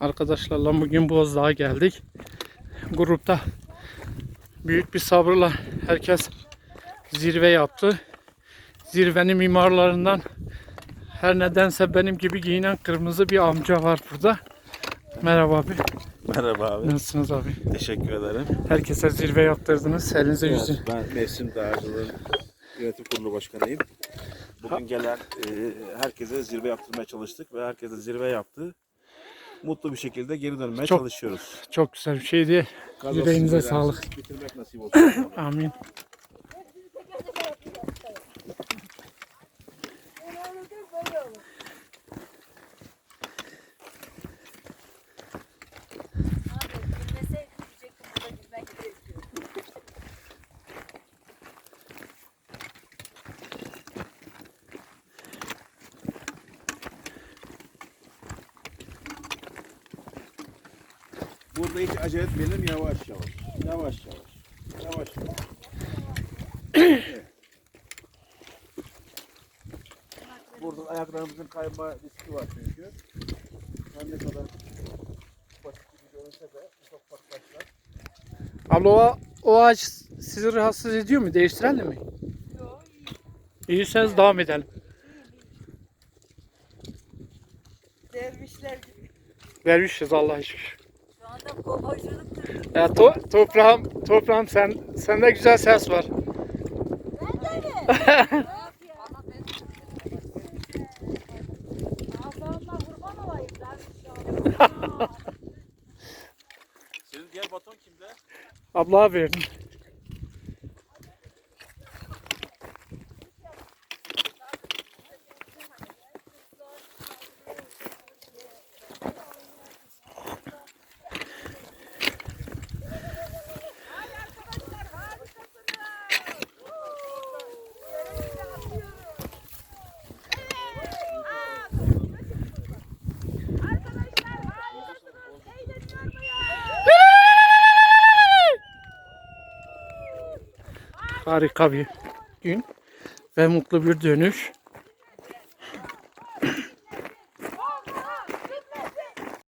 Arkadaşlarla bugün Bozdağ'a geldik. Grupta büyük bir sabırla herkes zirve yaptı. Zirvenin mimarlarından her nedense benim gibi giyinen kırmızı bir amca var burada. Merhaba abi. Merhaba abi. Nasılsınız abi? Teşekkür ederim. Herkese zirve yaptırdınız. Elinize Evet, yüzün. ben Mevsim Dağcılığın Yönetim Kurulu Başkanıyım. Bugün gelen e, herkese zirve yaptırmaya çalıştık ve herkese zirve yaptı. Mutlu bir şekilde geri dönmeye Çok- çalışıyoruz. Çok güzel bir şeydi. Yüreğinize sağlık. Bitirmek nasip olsun. Amin. Burada hiç acele etmeyelim yavaş yavaş. Yavaş yavaş. Yavaş yavaş. Evet. Burada ayaklarımızın kayma riski var çünkü. Her ne kadar basit gibi görünse de ufak ufak. Abla o, o ağaç sizi rahatsız ediyor mu? Değiştirelim mi? Yok, İyiyseniz devam edelim. dervişler gibi. Vermişiz Allah'a şükür. Ya to, toprağım, toprağım sen sende güzel ses var. Ben de mi? Senin diğer baton kimde? Abla verdim. Harika bir gün ve mutlu bir dönüş.